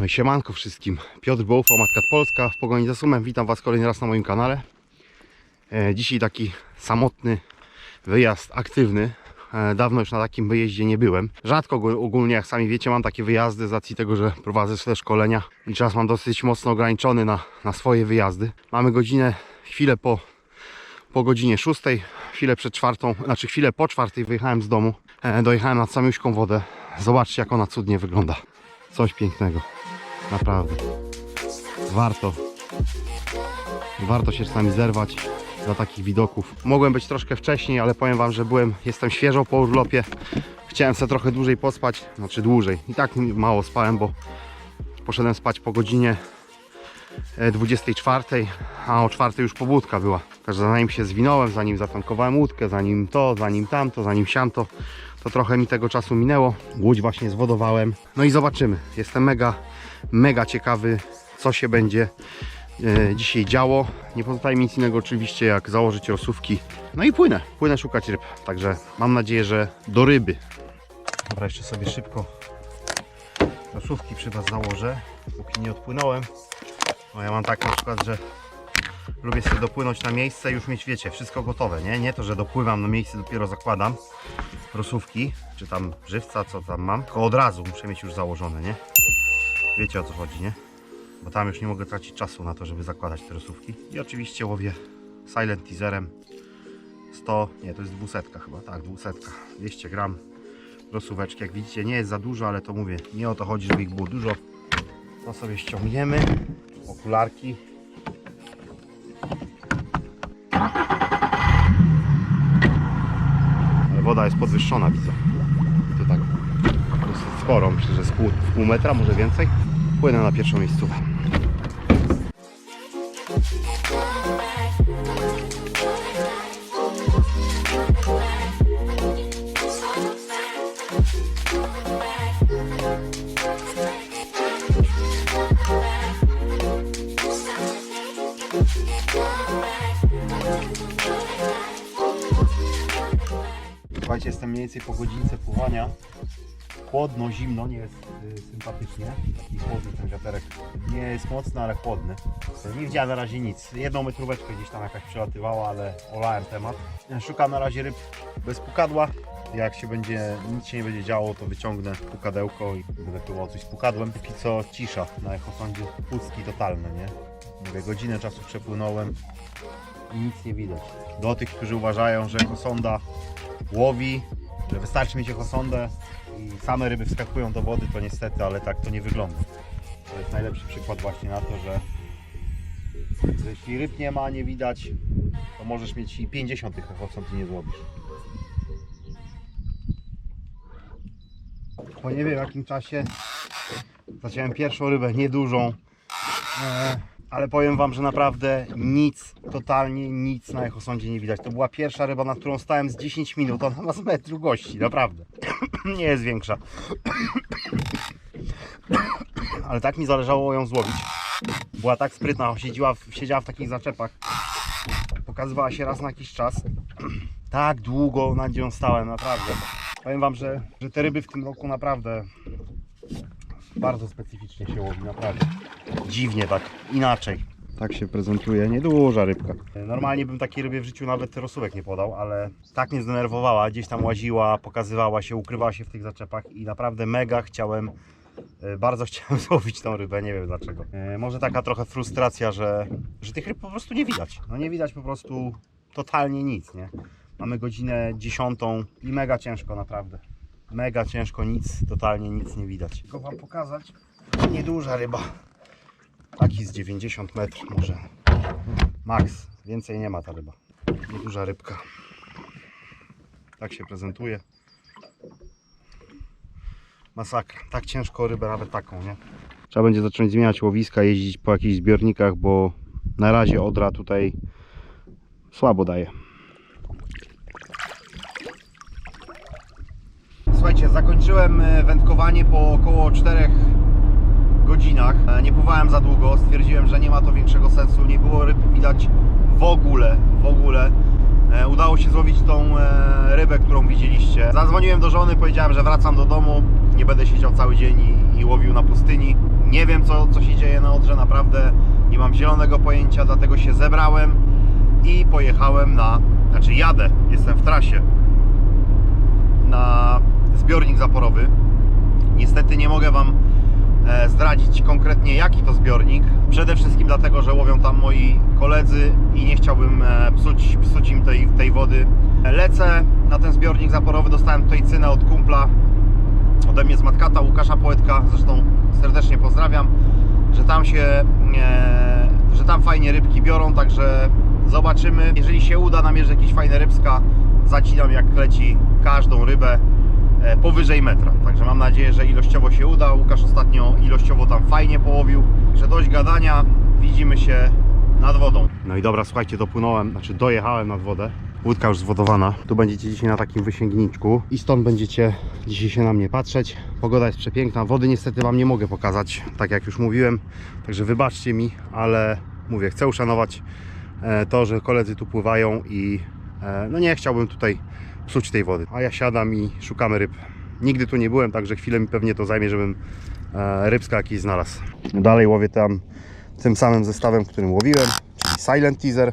No i siemanko wszystkim. Piotr Bołfa, Matka Polska w pogoni za sumem. Witam Was kolejny raz na moim kanale. E, dzisiaj taki samotny wyjazd aktywny. E, dawno już na takim wyjeździe nie byłem. Rzadko ogólnie, jak sami wiecie, mam takie wyjazdy z racji tego, że prowadzę swoje szkolenia i czas mam dosyć mocno ograniczony na, na swoje wyjazdy. Mamy godzinę, chwilę po, po godzinie 6, chwilę przed czwartą, znaczy chwilę po czwartej wyjechałem z domu. E, dojechałem nad samiuśką wodę. Zobaczcie, jak ona cudnie wygląda. Coś pięknego. Naprawdę. Warto. Warto się czasami zerwać dla takich widoków. Mogłem być troszkę wcześniej, ale powiem Wam, że byłem, jestem świeżo po urlopie. Chciałem sobie trochę dłużej pospać, znaczy dłużej. I tak mało spałem, bo poszedłem spać po godzinie e, 24, a o 4 już pobudka była. Także zanim się zwinąłem, zanim zatankowałem łódkę, zanim to, zanim tamto, zanim siamto, to trochę mi tego czasu minęło. Łódź właśnie zwodowałem. No i zobaczymy. Jestem mega, mega ciekawy, co się będzie e, dzisiaj działo. Nie pozostaje mi nic innego oczywiście, jak założyć rosówki. No i płynę, płynę szukać ryb. Także mam nadzieję, że do ryby. Dobra, jeszcze sobie szybko rosówki przy Was założę, póki nie odpłynąłem. No ja mam tak na przykład, że lubię sobie dopłynąć na miejsce już mieć, wiecie, wszystko gotowe, nie? Nie to, że dopływam na miejsce, dopiero zakładam rosówki, czy tam żywca, co tam mam, tylko od razu muszę mieć już założone, nie? Wiecie o co chodzi, nie? Bo tam już nie mogę tracić czasu na to, żeby zakładać te rosówki. I oczywiście łowię silent teaserem 100, nie, to jest 200 chyba, tak, 200, 200 gram rosóweczki. Jak widzicie, nie jest za dużo, ale to mówię, nie o to chodzi, żeby ich było dużo. To sobie ściągniemy, okularki. Woda jest podwyższona, widzę. I to tak dosyć sporo, myślę, że z pół, pół metra, może więcej. Płynę na pierwszą miejscówkę. Jestem mniej więcej po godzince pływania. Chłodno, zimno, nie jest y, sympatycznie. Taki chłodny ten wiaterek. Nie jest mocny, ale chłodny. Nie widziałem na razie nic. Jedną metróweczkę gdzieś tam jakaś przelatywała, ale olałem temat. Szukam na razie ryb bez pukadła. Jak się będzie, nic się nie będzie działo, to wyciągnę pukadełko i będę próbował coś z pukadłem. Póki co cisza na echosądzie. Pustki totalne, nie? Mówię, godzinę czasu przepłynąłem i nic nie widać. Do tych, którzy uważają, że echosonda łowi, że wystarczy mieć echosondę i same ryby wskakują do wody, to niestety, ale tak to nie wygląda. To jest najlepszy przykład właśnie na to, że, jeśli ryb nie ma, nie widać, to możesz mieć i 50 tych echosond i nie złowisz. Po nie wiem jakim czasie zaciąłem pierwszą rybę, niedużą, e, ale powiem Wam, że naprawdę nic, totalnie nic na echosądzie nie widać. To była pierwsza ryba, na którą stałem z 10 minut, ona ma z metru gości, naprawdę. nie jest większa. ale tak mi zależało ją złowić. Była tak sprytna, siedziała w, siedziała w takich zaczepach. Pokazywała się raz na jakiś czas. tak długo nad nią stałem, naprawdę. Powiem Wam, że, że te ryby w tym roku naprawdę bardzo specyficznie się łowi, naprawdę. Dziwnie tak, inaczej. Tak się prezentuje, nieduża rybka. Normalnie bym takiej rybie w życiu nawet rosówek nie podał, ale tak mnie zdenerwowała, gdzieś tam łaziła, pokazywała się, ukrywała się w tych zaczepach i naprawdę mega chciałem, e, bardzo chciałem złowić tą rybę, nie wiem dlaczego. E, Może taka trochę frustracja, że, że tych ryb po prostu nie widać. No nie widać po prostu totalnie nic, nie? Mamy godzinę dziesiątą i mega ciężko naprawdę. Mega ciężko, nic, totalnie nic nie widać. Tylko Wam pokazać, nieduża ryba. Taki z 90 metrów może. Max, więcej nie ma ta ryba. Nieduża rybka. Tak się prezentuje. Masakra. Tak ciężko rybę, nawet taką, nie? Trzeba będzie zacząć zmieniać łowiska, jeździć po jakichś zbiornikach, bo na razie odra tutaj słabo daje. Słuchajcie, zakończyłem e, wędkowanie po około 4 godzinach. E, Nie pływałem za długo, stwierdziłem, że nie ma to większego sensu. Nie było ryb widać w ogóle, w ogóle. E, Udało się złowić tą e, rybę, którą widzieliście. Zadzwoniłem do żony, powiedziałem, że wracam do domu. Nie będę siedział cały dzień i, i łowił na pustyni. Nie wiem co, co się dzieje na Odrze, naprawdę nie mam zielonego pojęcia, dlatego się zebrałem i pojechałem na, znaczy jadę, jestem w trasie na zbiornik zaporowy. Niestety nie mogę Wam zdradzić konkretnie jaki to zbiornik. Przede wszystkim dlatego, że łowią tam moi koledzy i nie chciałbym e, psuć, psuć im tej, tej wody. Lecę na ten zbiornik zaporowy, dostałem tutaj cynę od kumpla ode mnie z Matkata, Łukasza Poetka, zresztą serdecznie pozdrawiam, że tam się, e, że tam fajnie rybki biorą, także zobaczymy. Jeżeli się uda namierzyć jakieś fajne rybska, zacinam jak leci każdą rybę e, powyżej metra. Także mam nadzieję, że ilościowo się uda. Łukasz ostatnio ilościowo tam fajnie połowił. Że dość gadania, widzimy się nad wodą. No i dobra, słuchajcie, dopłynąłem, znaczy dojechałem nad wodę. Łódka już zwodowana. Tu będziecie dzisiaj na takim wysięgniczku i stąd będziecie dzisiaj się na mnie patrzeć. Pogoda jest przepiękna. Wody niestety Wam nie mogę pokazać, tak jak już mówiłem. Także wybaczcie mi, ale mówię, chcę uszanować e, to, że koledzy tu pływają i e, no nie chciałbym tutaj psuć tej wody. A ja siadam i szukamy ryb. Nigdy tu nie byłem, także chwilę mi pewnie to zajmie, żebym e, rybska jakiś znalazł. Dalej łowię tam tym samym zestawem, którym łowiłem, czyli Silent Teaser,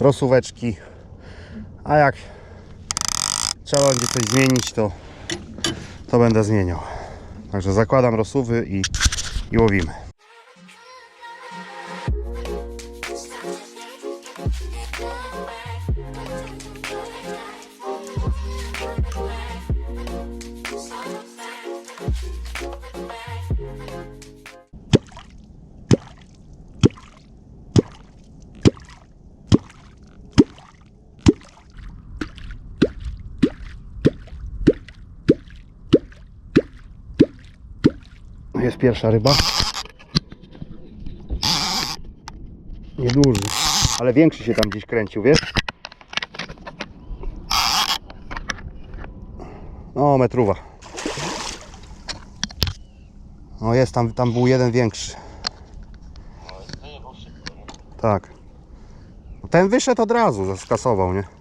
rosóweczki, a jak trzeba będzie coś zmienić, to, to będę zmieniał. Także zakładam rosówy i, i łowimy. Pierwsza ryba. Nieduży, ale większy się tam gdzieś kręcił, wiesz? O, metruwa. O, jest tam, tam był jeden większy. Tak. Ten wyszedł od razu, skasował, nie?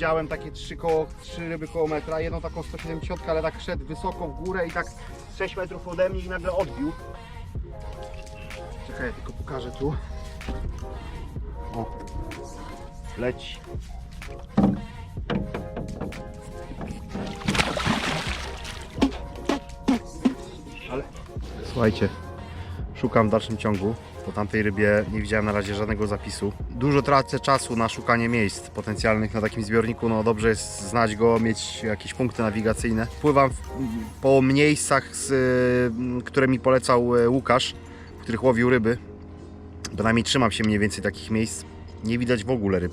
Widziałem takie trzy, koło, trzy ryby koło metra, jedną taką 170, ale tak szedł wysoko w górę i tak 6 metrów ode mnie i nagle odbił. Czekaj, ja tylko pokażę tu. O, leci. Ale słuchajcie, szukam w dalszym ciągu. Po tamtej rybie nie widziałem na razie żadnego zapisu. Dużo tracę czasu na szukanie miejsc potencjalnych na takim zbiorniku. No dobrze jest znać go, mieć jakieś punkty nawigacyjne. Pływam po miejscach, które mi polecał y, Łukasz, w których łowił ryby. Bynajmniej trzymam się mniej więcej takich miejsc. Nie widać w ogóle ryb.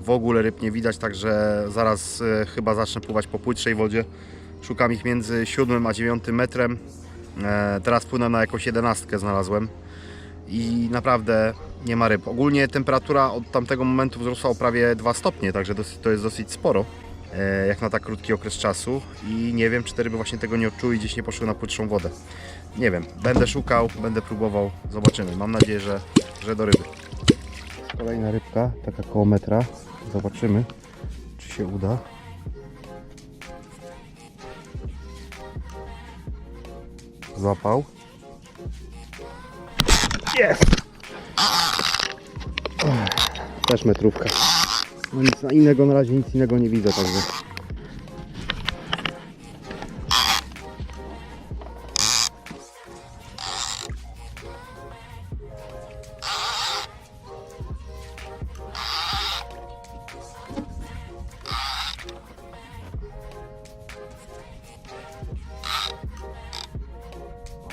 W ogóle ryb nie widać, także zaraz e, chyba zacznę pływać po płytszej wodzie. Szukam ich między 7 a 9 metrem. E, teraz płynę na jakąś 11 znalazłem. I naprawdę nie ma ryb. Ogólnie temperatura od tamtego momentu wzrosła o prawie 2 stopnie, także dosyć, to jest dosyć sporo. E, jak na tak krótki okres czasu. I nie wiem, czy te ryby właśnie tego nie odczuły i gdzieś nie poszły na płytszą wodę. Nie wiem, będę szukał, będę próbował, zobaczymy. Mam nadzieję, że, że do ryby. Kolejna rybka, taka koło metra. Zobaczymy, czy się uda. Złapał. Jest! Też metrówka. No nic na innego na razie nic innego nie widzę, także.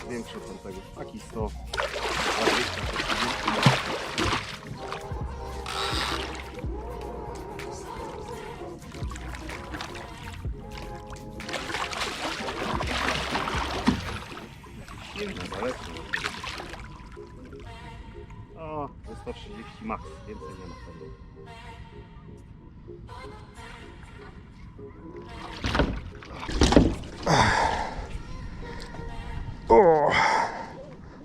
Większy od tamtego. Taki 100 silne, zalecam. O, ze 130 max, więcej nie ma wtedy. O,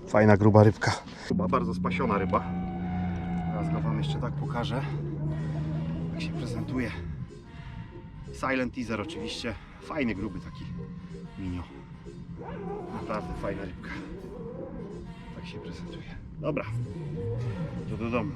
fajna gruba rybka. Chyba bardzo spasiona ryba. Teraz go wam jeszcze tak pokażę. Jak się prezentuje. Silent teaser oczywiście. Fajny, gruby taki minio. Naprawdę fajna rybka. Tak się prezentuje. Dobra. To do domu.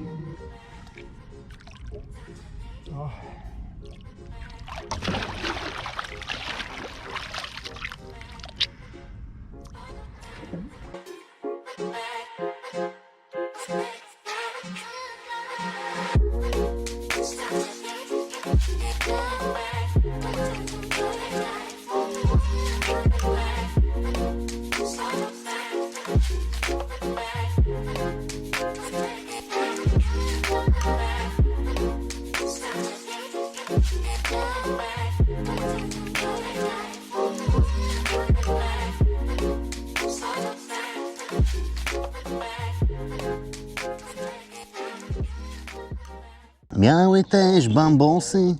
Miały też bambosy,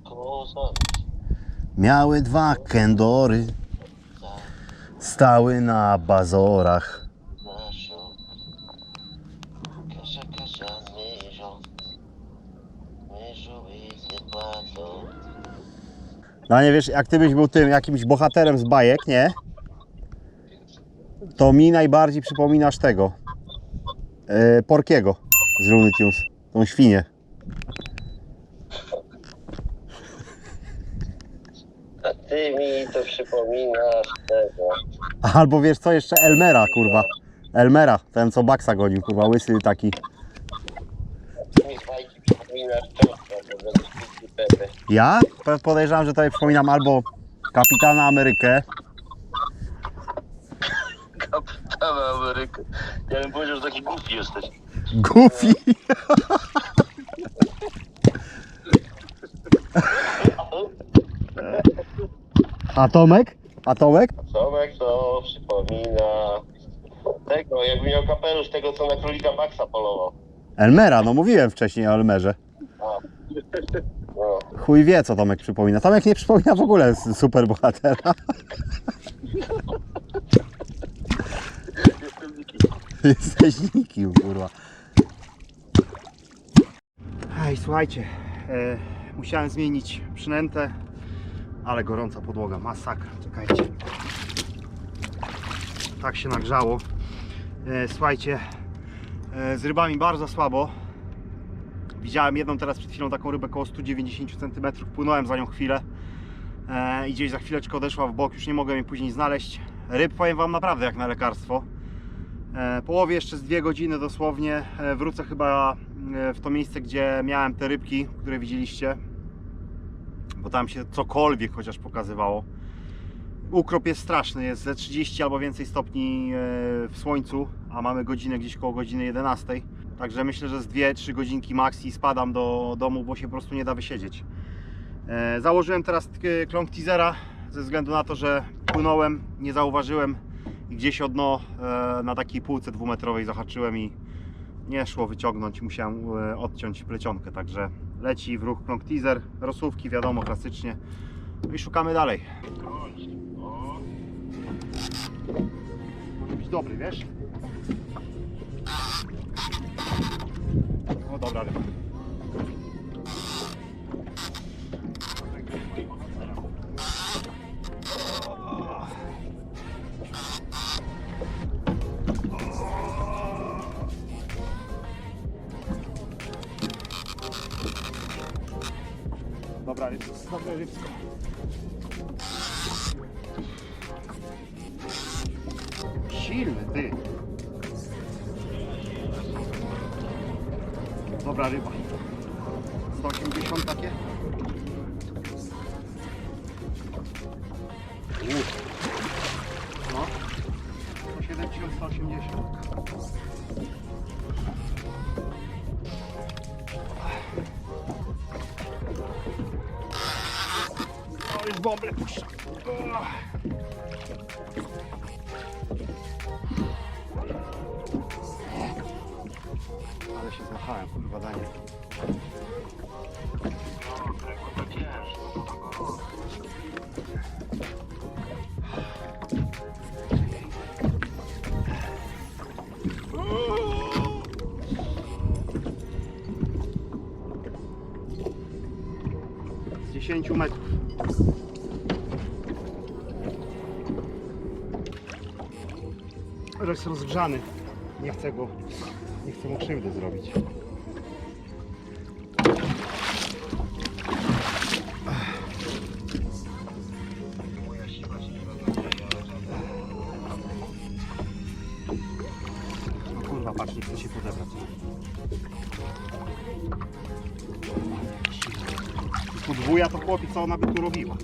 miały dwa kendory, stały na bazorach. No nie wiesz, jak ty byś był tym jakimś bohaterem z bajek, nie? To mi najbardziej przypominasz tego. Yy, Porkiego z Looney Tunes. Tą świnię. Ty mi to przypominasz tego Albo wiesz co, jeszcze Elmera, kurwa. Elmera, ten co Baksa gonił, kurwa, łysy taki. Mi z bajki przypominasz Czosnka, bo będziesz pić Pepe Ja Pe- podejrzewam, że tutaj przypominam albo Kapitana Amerykę, Kapitana Amerykę Ja bym powiedział, że taki głupi jesteś Goofy. Atomek? Atomek? Tomek to przypomina Tego, jakby miał kapelusz tego, co na królika Maxa polował Elmera, no mówiłem wcześniej o Elmerze. A. No, Chuj wie, co Tomek przypomina. Tomek nie przypomina w ogóle s- super bohatera. Jesteś nikim, kurwa. Hej, słuchajcie, e, musiałem zmienić przynętę, ale gorąca podłoga, masakra, czekajcie. Tak się nagrzało. E, słuchajcie, e, z rybami bardzo słabo. Widziałem jedną teraz przed chwilą taką rybę około 190 cm, płynąłem za nią chwilę e, i gdzieś za chwileczkę odeszła w bok, już nie mogłem jej później znaleźć. Ryb powiem Wam naprawdę jak na lekarstwo. Połowie jeszcze z dwie godziny dosłownie wrócę chyba w to miejsce, gdzie miałem te rybki, które widzieliście, bo tam się cokolwiek chociaż pokazywało. Ukrop jest straszny, jest ze 30 albo więcej stopni e, w słońcu, a mamy godzinę gdzieś koło godziny 11. Także myślę, że z 2-3 godzinki max i spadam do domu, bo się po prostu nie da wysiedzieć. E, założyłem teraz t- kląk teasera ze względu na to, że płynąłem, nie zauważyłem i gdzieś o dno e, na takiej półce dwumetrowej zahaczyłem i nie szło wyciągnąć, musiałem e, odciąć plecionkę, także leci w ruch kląk teaser, rosówki wiadomo klasycznie no i szukamy dalej. Być dobry, wiesz? O dobra ryba. Dobra rybsko, dobre rybsko. Silny ty. Dobra ryba. Bąble puszcza. Ach. Ale się zmachałem, kurwa danie. Jest rozgrzany. Nie chcę go, nie chcę mu krzywdy zrobić. No kurwa, patrz, nie chce się podebrać. Podwója to chłopi, co ona by tu robiła.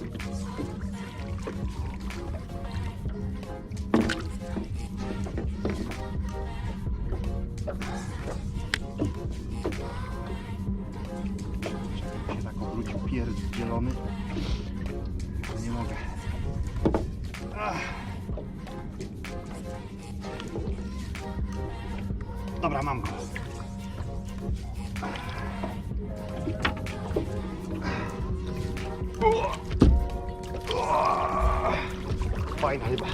Się tak obrócił pierdzielony. Nie mogę. Ach. Dobra, mam go. Fajna chyba.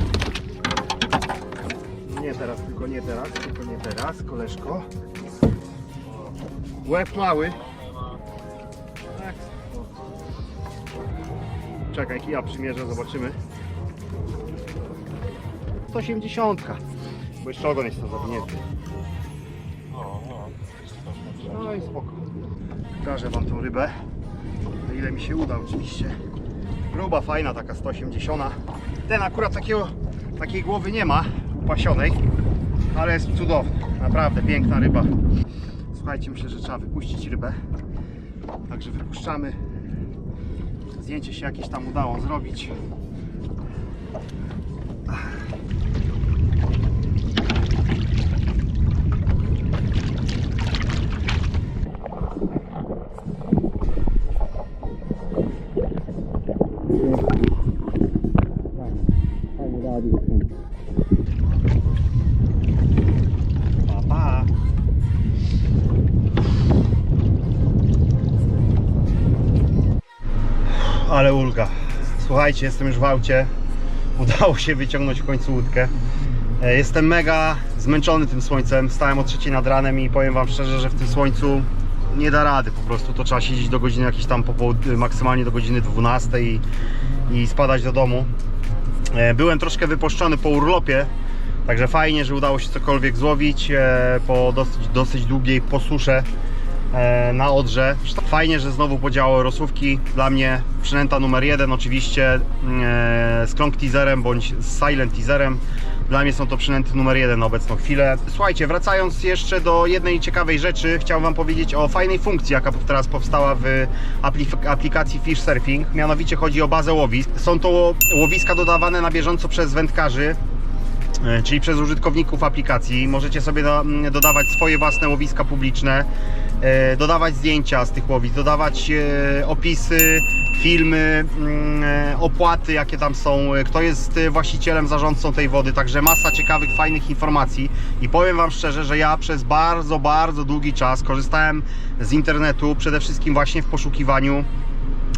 Nie teraz, tylko nie teraz, tylko nie teraz, koleżko. Łeb mały. Czekaj, ja przymierzę, zobaczymy. 180. Bo jeszcze ogon jest to zawinięty. No i spoko. Pokażę wam tą rybę. Na ile mi się uda oczywiście. Gruba, fajna, taka 180. Ten akurat takiego, takiej głowy nie ma upasionej, ale jest cudowny. Naprawdę piękna ryba. Słuchajcie, myślę, że trzeba wypuścić rybę. Także wypuszczamy. Zdjęcie się jakieś tam udało zrobić. Słuchajcie, jestem już w aucie. Udało się wyciągnąć w końcu łódkę. E, Jestem mega zmęczony tym słońcem. Stałem o trzeciej nad ranem i powiem Wam szczerze, że w tym słońcu nie da rady po prostu. To trzeba siedzieć do godziny jakiejś tam popołud- maksymalnie do godziny 12 i, i spadać do domu. E, Byłem troszkę wypuszczony po urlopie, także fajnie, że udało się cokolwiek złowić e, po dosyć, dosyć długiej posusze na Odrze. Fajnie, że znowu podziałały rosówki. Dla mnie przynęta numer jeden oczywiście e, z Klonk Teaserem bądź z Silent Teaserem. Dla mnie są to przynęty numer jeden na obecną chwilę. Słuchajcie, wracając jeszcze do jednej ciekawej rzeczy, chciałem Wam powiedzieć o fajnej funkcji, jaka teraz powstała w aplik- aplikacji Fish Surfing. Mianowicie chodzi o bazę łowisk. Są to łowiska dodawane na bieżąco przez wędkarzy, E, czyli przez użytkowników aplikacji. Możecie sobie do, dodawać swoje własne łowiska publiczne, e, dodawać zdjęcia z tych łowisk, dodawać e, opisy, filmy, e, opłaty, jakie tam są, e, kto jest e, właścicielem, zarządcą tej wody, także masa ciekawych, fajnych informacji. I powiem Wam szczerze, że ja przez bardzo, bardzo długi czas korzystałem z internetu, przede wszystkim właśnie w poszukiwaniu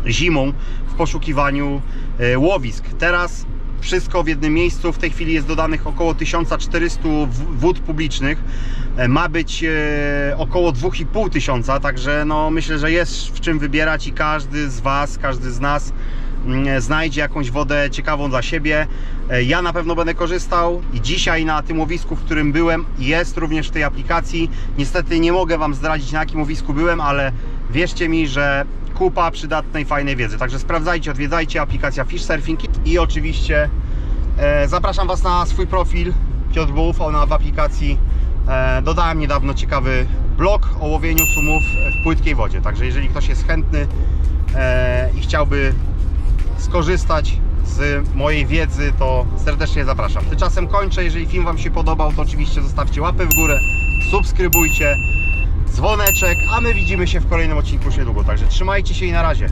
zimą w poszukiwaniu e, łowisk. Teraz wszystko w jednym miejscu. W tej chwili jest dodanych około 1400 w- wód publicznych. E, Ma być e, około 2500, tysiąca, także no, myślę, że jest w czym wybierać i każdy z Was, każdy z nas mm, znajdzie jakąś wodę ciekawą dla siebie. E, Ja na pewno będę korzystał i dzisiaj na tym łowisku, w którym byłem, jest również w tej aplikacji. Niestety nie mogę Wam zdradzić na jakim łowisku byłem, ale wierzcie mi, że kupa przydatnej, fajnej wiedzy. Także sprawdzajcie, odwiedzajcie aplikacja Fish Surfing i oczywiście e, zapraszam Was na swój profil Piotr Bołufał na w aplikacji. E, dodałem niedawno ciekawy blog o łowieniu sumów w płytkiej wodzie. Także jeżeli ktoś jest chętny e, i chciałby skorzystać z mojej wiedzy, to serdecznie zapraszam. Tymczasem kończę. Jeżeli film Wam się podobał, to oczywiście zostawcie łapę w górę, subskrybujcie, dzwoneczek, a my widzimy się w kolejnym odcinku już niedługo. Także trzymajcie się i na razie.